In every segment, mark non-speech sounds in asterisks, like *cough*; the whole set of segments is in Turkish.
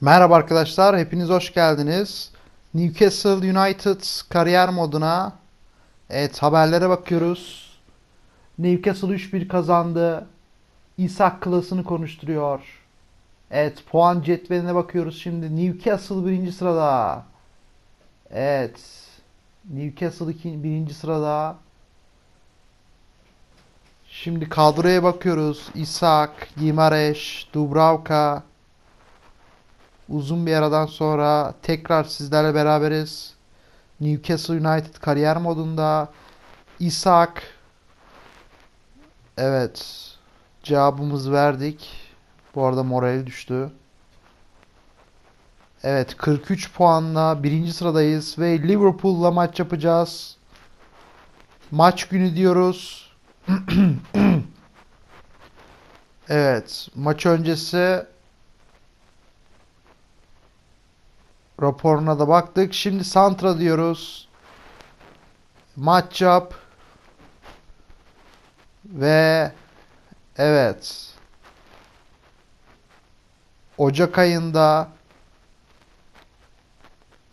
Merhaba arkadaşlar, hepiniz hoş geldiniz. Newcastle United kariyer moduna evet haberlere bakıyoruz. Newcastle 3-1 kazandı. İshak klasını konuşturuyor. Evet, puan cetveline bakıyoruz şimdi. Newcastle birinci sırada. Evet. Newcastle iki, birinci sırada. Şimdi kadroya bakıyoruz. İshak, Gimareş, Dubravka, Uzun bir aradan sonra tekrar sizlerle beraberiz. Newcastle United kariyer modunda. İshak. Evet. Cevabımızı verdik. Bu arada moral düştü. Evet 43 puanla birinci sıradayız ve Liverpool'la maç yapacağız. Maç günü diyoruz. *clears throat* Evet maç öncesi raporuna da baktık. Şimdi Santra diyoruz. Yap. Ve evet. Ocak ayında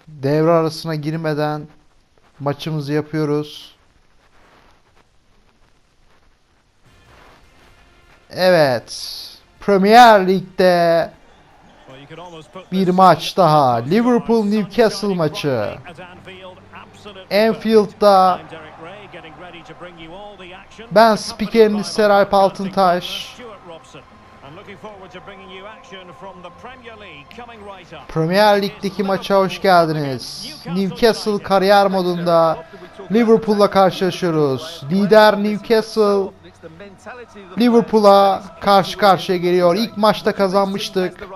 devre arasına girmeden maçımızı yapıyoruz. Evet. Premier Lig'de bir maç daha. Liverpool Newcastle maçı. Anfield'da ben spikeriniz Seralp Altıntaş. Premier Lig'deki maça hoş geldiniz. Newcastle kariyer modunda Liverpool'la karşılaşıyoruz. Lider Newcastle Liverpool'a karşı karşıya geliyor. İlk maçta kazanmıştık.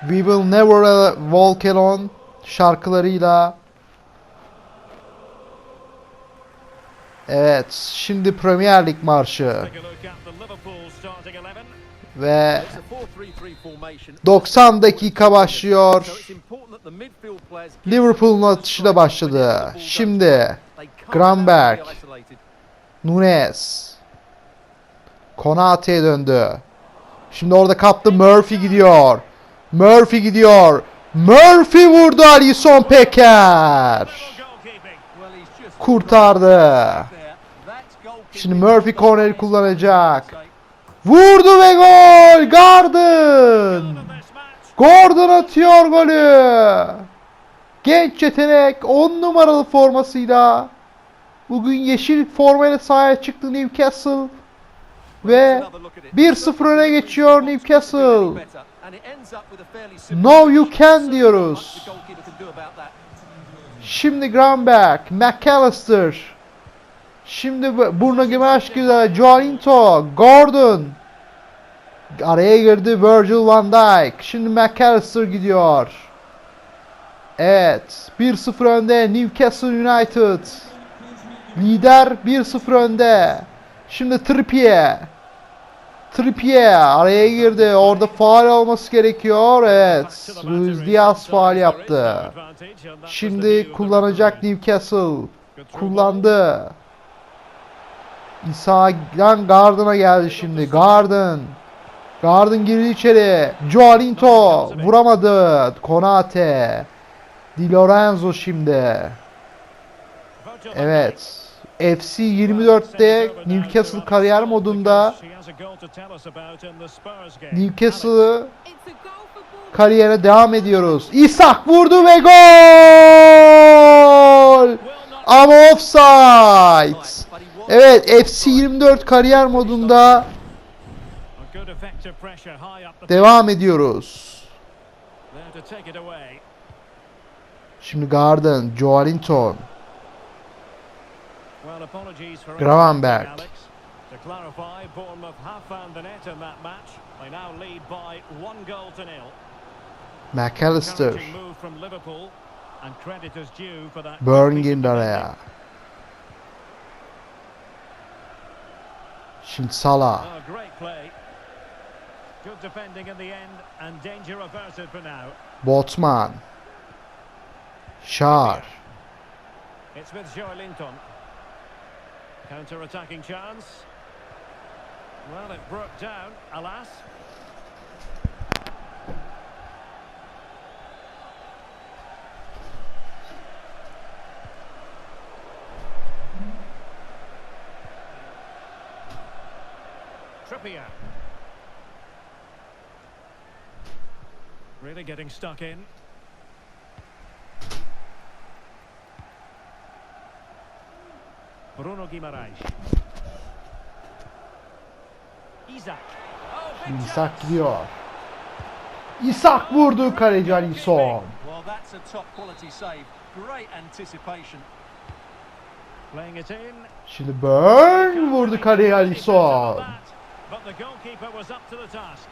We will never walk alone. Şarkılarıyla. Evet, şimdi Premier Lig marşı. Ve 90 dakika başlıyor. Liverpool'un atışıyla başladı. Şimdi Granberg, Nunes, Konate'ye döndü. Şimdi orada kaptı Murphy gidiyor. Murphy gidiyor. Murphy vurdu Alisson Peker. Kurtardı. Şimdi Murphy korneri kullanacak. Vurdu ve gol! Gordon! Gordon atıyor golü. Genç yetenek 10 numaralı formasıyla bugün yeşil formayla sahaya çıktı Newcastle ve 1-0 öne geçiyor Newcastle. No you can diyoruz. Şimdi Granberg, McAllister. Şimdi Bruno Gimareşki'de Joelinto, Gordon. Araya girdi Virgil van Dijk. Şimdi McAllister gidiyor. Evet. 1-0 önde Newcastle United. Lider 1-0 önde. Şimdi Trippier. Trippier araya girdi. Orada faal olması gerekiyor. Evet. Luis Diaz faal yaptı. Şimdi kullanacak Newcastle. Kullandı. İsa'dan Garden'a geldi şimdi. Garden. Garden girdi içeri. Joalinto vuramadı. Konate. Di Lorenzo şimdi. Evet. FC 24'te Newcastle kariyer modunda Newcastle'ı kariyere devam ediyoruz. İshak vurdu ve gol! Ama offside. Evet FC 24 kariyer modunda devam ediyoruz. Şimdi Garden, Joelinton, Gravenberg. To clarify, Bournemouth have found the net in that match. They now lead by one goal to nil. McAllister, move from Liverpool, and credit is due for that. Burn good piece of girdi araya. Şimdi Salah, defending. Oh, great play. Good defending in the end, and danger averted for now. Botman, Şar, It's with. Counter-attacking chance. Well, it broke down, alas. Trippier. Really getting stuck in. Bruno Guimaraes. Oh, İsak chance. gidiyor. İsak vurdu kaleci Alisson. Well, that's a top quality save. Great anticipation. Playing it in. Şimdi Burn vurdu kaleci Alisson. But the goalkeeper was up to the task.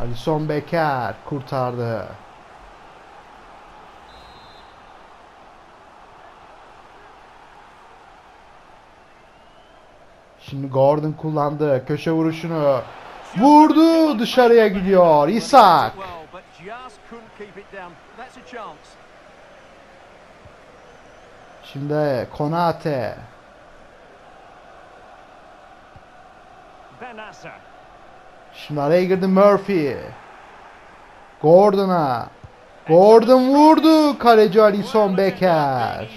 Alisson Becker kurtardı. Şimdi Gordon kullandı köşe vuruşunu. Vurdu dışarıya gidiyor. Chance. Şimdi Konate. Şimdi araya girdi Murphy. Gordon'a. Gordon vurdu. Kaleci Alisson Becker.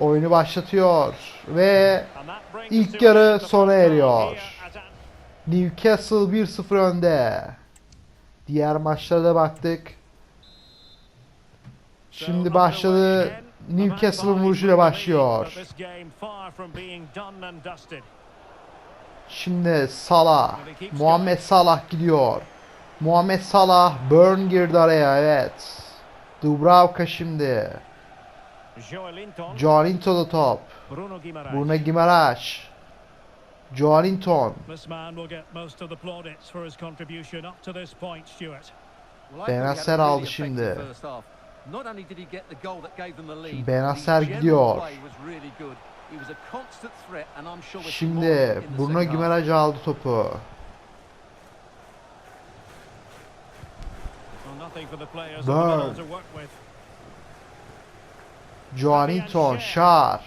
Oyunu başlatıyor. Ve İlk yarı sona eriyor. Newcastle 1-0 önde. Diğer maçlara da baktık. Şimdi başladı. Newcastle'ın vuruşuyla başlıyor. Şimdi Salah. Muhammed Salah gidiyor. Muhammed Salah. Burn girdi araya evet. Dubravka şimdi. Joelinton da top. Bruno Guimaraes. Bruno Guimaraes. Joelinton. Benacer aldı şimdi. Şimdi Benacer gidiyor. play was really good. He was a constant threat and I'm sure we'll see more Şimdi in the Bruno second half. Guimaraes aldı topu. Well, nothing for the players Burn. of the middle to work with. Joelinton, Şar.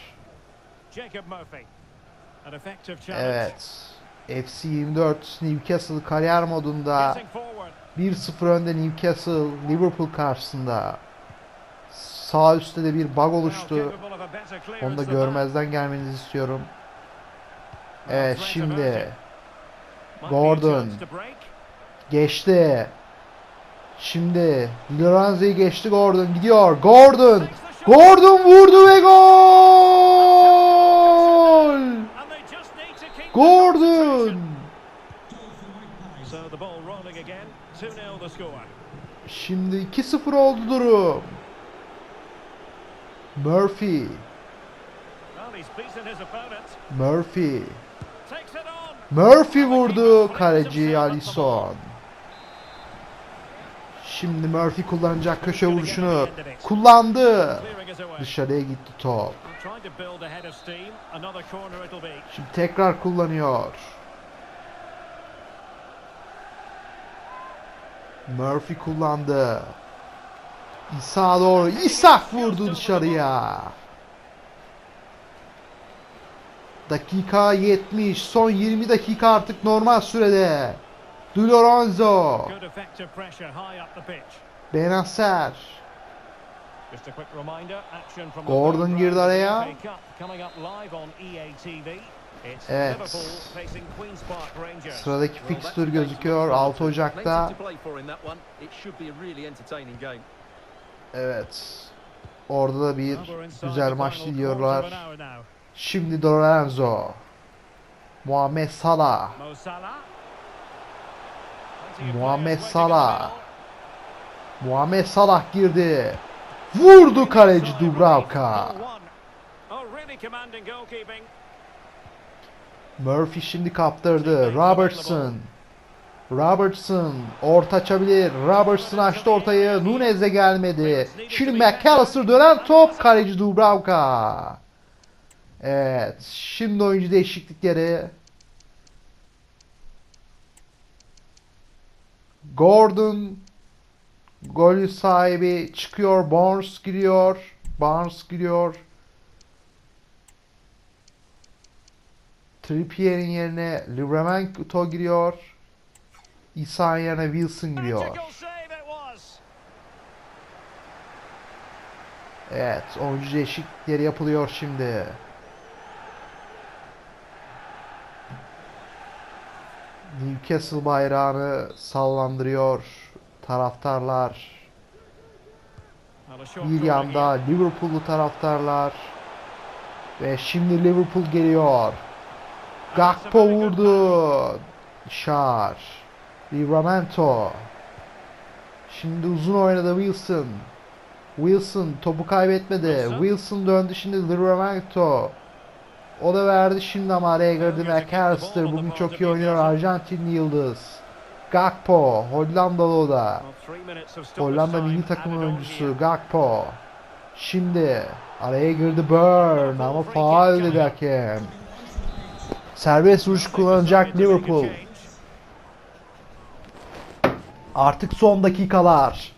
Evet. FC 24 Newcastle kariyer modunda Getting forward. 1-0 önde Newcastle Liverpool karşısında. Sağ üstte de bir bug oluştu. Onu da görmezden gelmenizi istiyorum. Evet şimdi Gordon. geçti. Şimdi Lorenzo'yu geçti Gordon gidiyor. Gordon. Gordon vurdu ve gol! Gordon! concentration. So the ball rolling again. 2-0 the score. Şimdi 2-0 oldu durum. Murphy. Murphy. Murphy vurdu kaleci Alisson. Şimdi Murphy kullanacak köşe vuruşunu kullandı. Dışarıya gitti top. Şimdi tekrar kullanıyor. Murphy kullandı. İsa doğru. İsak vurdu dışarıya. Dakika 70. Son 20 dakika artık normal sürede. Di Lorenzo. Benacer. Gordon girdi araya. It's Evet. Sıradaki game gözüküyor to look 6 forward to. Ocak'ta. Evet. Orada da bir güzel maç diliyorlar. Şimdi Lorenzo. Muhammed Salah. Muhammed Salah. Muhammed Salah girdi. Vurdu kaleci Dubravka. Murphy şimdi kaptırdı. Robertson. Robertson orta açabilir. Robertson açtı ortayı. Nunez gelmedi. Şimdi McAllister dönen top kaleci Dubravka. Evet. Şimdi oyuncu değişiklikleri. Gordon gol sahibi çıkıyor. Barnes giriyor. Barnes giriyor. Trippier'in yerine Livramento giriyor. İsa'nın yerine Wilson giriyor. Evet, oyuncu değişiklikleri yapılıyor şimdi. Newcastle bayrağını sallandırıyor taraftarlar. Bir yanda. Liverpool'lu taraftarlar. Ve şimdi Liverpool geliyor. Gakpo vurdu. Şar. Livramento. Şimdi uzun oynadı Wilson. Wilson topu kaybetmedi. Wilson. Wilson döndü şimdi Livramento. O da verdi şimdi ama araya girdi McAllister. Bugün çok iyi oynuyor Arjantinli yıldız. Gakpo. Hollandalı o da. Hollanda milli takım oyuncusu. Gakpo. Şimdi araya girdi Burn ama faul dedi hakem. Serbest vuruş kullanacak Liverpool. Artık son dakikalar.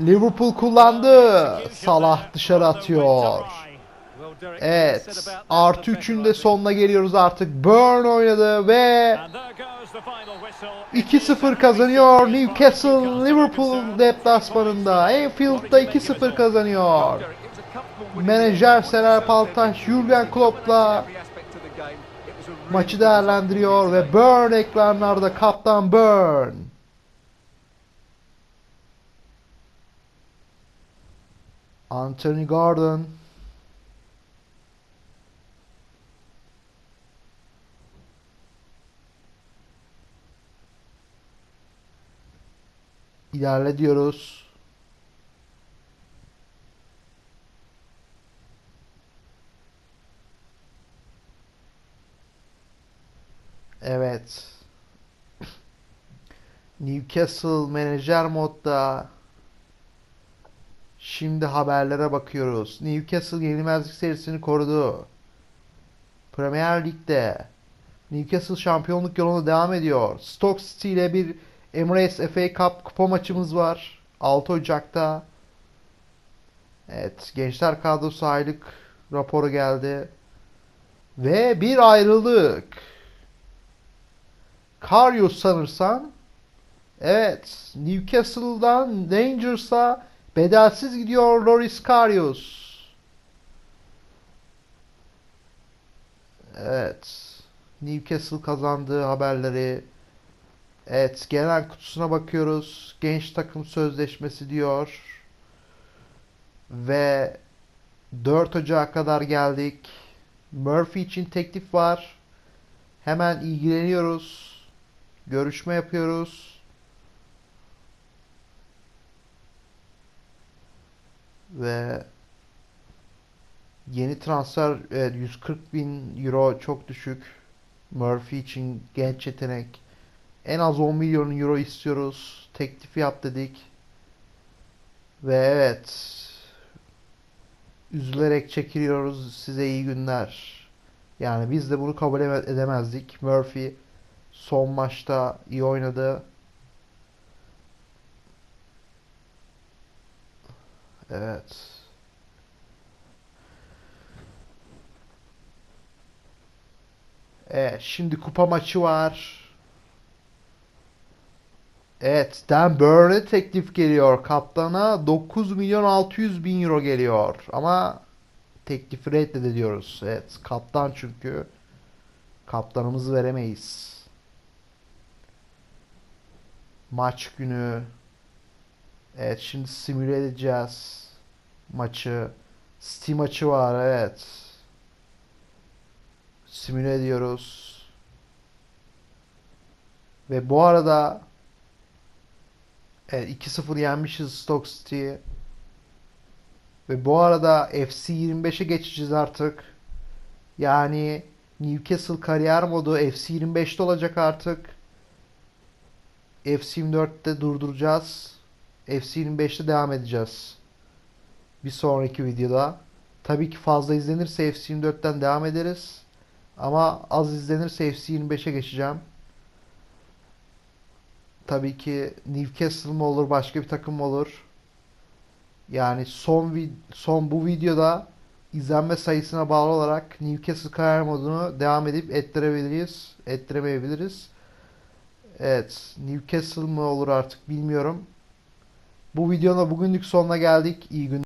Liverpool kullandı. Salah dışarı atıyor. Evet. Artı 3'ün de sonuna geliyoruz artık. Burn oynadı ve 2-0 kazanıyor Newcastle Liverpool deplasmanında. Enfield'da 2-0 kazanıyor. Menajer Sener Paltaş Jurgen Klopp'la maçı değerlendiriyor ve Burn ekranlarda kaptan Burn. Anthony Gordon ilerle diyoruz. Evet. Newcastle menajer modda. Şimdi haberlere bakıyoruz. Newcastle yenilmezlik serisini korudu. Premier Lig'de Newcastle şampiyonluk yoluna devam ediyor. Stoke City ile bir Emirates FA Cup kupa maçımız var. 6 Ocak'ta. Evet, gençler kadrosu aylık raporu geldi. Ve bir ayrılık. Karius sanırsam. Evet, Newcastle'dan Rangers'a bedelsiz gidiyor Loris Karius. Evet. Newcastle kazandığı haberleri Evet, genel kutusuna bakıyoruz. Genç takım sözleşmesi diyor. Ve 4 Ocak'a kadar geldik. Murphy için teklif var. Hemen ilgileniyoruz. Görüşme yapıyoruz. Ve yeni transfer evet, 140 bin euro çok düşük. Murphy için genç yetenek. En az 10 milyon euro istiyoruz. Teklif yap dedik. Ve evet. Üzülerek çekiliyoruz. Size iyi günler. Yani biz de bunu kabul ede- edemezdik. Murphy son maçta iyi oynadı. Evet. Evet, şimdi kupa maçı var. Evet, Dan Burn'e teklif geliyor. Kaptana 9 milyon 600 bin euro geliyor. Ama teklifi reddediyoruz. Evet, kaptan çünkü. Kaptanımızı veremeyiz. Maç günü. Evet, şimdi simüle edeceğiz maçı. Steam maçı var, evet. Simüle ediyoruz. Ve bu arada Evet 2-0 yenmişiz Stoke City'yi. Ve bu arada FC 25'e geçeceğiz artık. Yani Newcastle kariyer modu FC 25'te olacak artık. FC 24'te durduracağız. FC 25'te devam edeceğiz. Bir sonraki videoda. Tabii ki fazla izlenirse FC 24'ten devam ederiz. Ama az izlenirse FC 25'e geçeceğim. Tabii ki Newcastle mı olur, başka bir takım mı olur? Yani son son bu videoda izlenme sayısına bağlı olarak Newcastle kariyer modunu devam edip ettirebiliriz. Ettiremeyebiliriz. Evet. Newcastle mı olur artık bilmiyorum. Bu videonun bugünlük sonuna geldik. İyi günler.